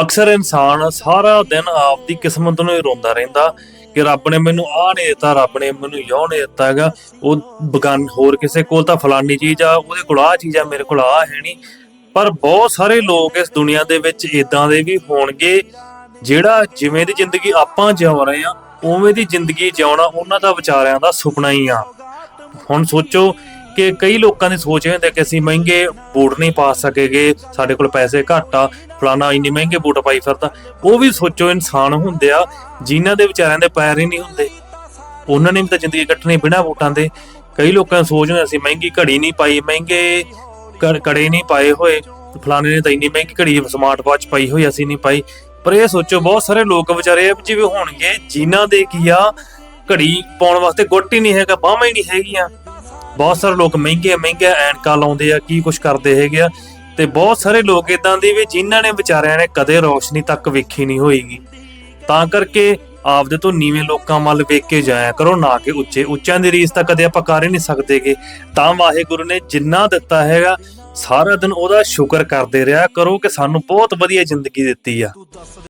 ਅਕਸਰ ਇਨਸਾਨ ਸਾਰਾ ਦਿਨ ਆਪਦੀ ਕਿਸਮਤ ਨੂੰ ਹੀ ਰੋਂਦਾ ਰਹਿੰਦਾ ਕਿ ਰੱਬ ਨੇ ਮੈਨੂੰ ਆਹ ਨਹੀਂ ਦਿੱਤਾ, ਰੱਬ ਨੇ ਮੈਨੂੰ ਯੋ ਨਹੀਂ ਦਿੱਤਾ ਹੈਗਾ। ਉਹ ਬਗਾਨ ਹੋਰ ਕਿਸੇ ਕੋਲ ਤਾਂ ਫਲਾਨੀ ਚੀਜ਼ ਆ, ਉਹਦੇ ਕੋਲ ਆਹ ਚੀਜ਼ ਆ, ਮੇਰੇ ਕੋਲ ਆਹ ਹੈ ਨਹੀਂ। ਪਰ ਬਹੁਤ ਸਾਰੇ ਲੋਕ ਇਸ ਦੁਨੀਆ ਦੇ ਵਿੱਚ ਇਦਾਂ ਦੇ ਵੀ ਹੋਣਗੇ, ਜਿਹੜਾ ਜਿਵੇਂ ਦੀ ਜ਼ਿੰਦਗੀ ਆਪਾਂ ਜਿਉ ਰਹੇ ਆ ਉਵੇਂ ਦੀ ਜ਼ਿੰਦਗੀ ਜਿਉਣਾ ਉਹਨਾਂ ਦਾ ਵਿਚਾਰਿਆਂ ਦਾ ਸੁਪਨਾ ਹੀ ਆ। ਹੁਣ ਸੋਚੋ ਕਿ ਕਈ ਲੋਕਾਂ ਦੀ ਸੋਚ ਇਹ ਹੁੰਦੀ ਹੈ ਕਿ ਅਸੀਂ ਮਹਿੰਗੇ ਬੂਟ ਨਹੀਂ ਪਾ ਸਕੇਗੇ, ਸਾਡੇ ਕੋਲ ਪੈਸੇ ਘੱਟ ਆ, ਫਲਾਣਾ ਇੰਨੇ ਮਹਿੰਗੇ ਬੂਟ ਪਾਈ ਫਿਰਦਾ। ਉਹ ਵੀ ਸੋਚੋ ਇਨਸਾਨ ਹੁੰਦੇ ਆ, ਜਿਨ੍ਹਾਂ ਦੇ ਵਿਚਾਰਿਆਂ ਦੇ ਪੈਰ ਹੀ ਨਹੀਂ ਹੁੰਦੇ। ਉਹਨਾਂ ਨੇ ਵੀ ਤਾਂ ਜ਼ਿੰਦਗੀ ਕੱਟਣੀ ਬਿਨਾਂ ਬੂਟਾਂ ਦੇ। ਕਈ ਲੋਕਾਂ ਦੀ ਸੋਚ ਹੁੰਦੀ ਅਸੀਂ ਮਹਿੰਗੀ ਘੜੀ ਨਹੀਂ ਪਾਈ, ਮਹਿੰਗੇ ਕ- ਕੜੇ ਨਹੀਂ ਪਾਏ ਹੋਏ। ਫਲਾਣੇ ਨੇ ਤਾਂ ਇੰਨੀ ਮਹਿੰਗੀ ਘੜੀ ਸਮਾਰਟ ਵਾਚ ਪਾਈ ਹੋਈ, ਅਸੀਂ ਨਹੀਂ ਪਾਈ। ਪਰ ਇਹ ਸੋਚੋ, ਬਹੁਤ ਸਾਰੇ ਲੋਕ ਵਿਚਾਰੇ ਜਿਵੇਂ ਹੋਣਗੇ, ਜਿਨ੍ਹਾਂ ਦੇ ਕੀ ਆ, ਘੜੀ ਪਾਉਣ ਵਾਸਤੇ ਗੁੱਟ ਹੀ ਨਹੀਂ ਹੈਗਾ, ਬਾਹਾਂ ਹੀ ਨਹੀਂ ਹੈਗੀਆਂ। ਬਹੁਤ ਸਾਰੇ ਲੋਕ ਮਹਿੰਗੇ ਮਹਿੰਗੇ ਐਨਕਾਂ ਲਾਉਂਦੇ ਆ, ਕੀ ਕੁਝ ਕਰਦੇ ਹੈਗੇ ਆ। ਤੇ ਬਹੁਤ ਸਾਰੇ ਲੋਕ ਇਦਾਂ ਦੇ ਵੀ ਜਿਨ੍ਹਾਂ ਨੇ ਵਿਚਾਰਿਆਂ ਨੇ ਕਦੇ ਰੋਸ਼ਨੀ ਤੱਕ ਵੇਖੀ ਨਹੀਂ ਹੋਏਗੀ। ਤਾਂ ਕਰਕੇ ਆਪਦੇ ਤੋਂ ਨੀਵੇਂ ਲੋਕਾਂ ਵੱਲ ਵੇਖ ਕੇ ਜਾਇਆ ਕਰੋ, ਨਾ ਕਿ ਉੱਚੇ, ਉੱਚਿਆਂ ਦੀ ਰੀਸ ਤਾਂ ਕਦੇ ਆਪਾਂ ਕਰ ਹੀ ਨਹੀਂ ਸਕਦੇਗੇ। ਤਾਂ ਵਾਹਿਗੁਰੂ ਨੇ ਜਿੰਨਾ ਦਿੱਤਾ ਹੈਗਾ, ਸਾਰਾ ਦਿਨ ਉਹਦਾ ਸ਼ੁਕਰ ਕਰਦੇ ਰਿਹਾ ਕਰੋ ਕਿ ਸਾਨੂੰ ਬਹੁਤ ਵਧੀਆ ਜ਼ਿੰਦਗੀ ਦਿੱਤੀ ਆ।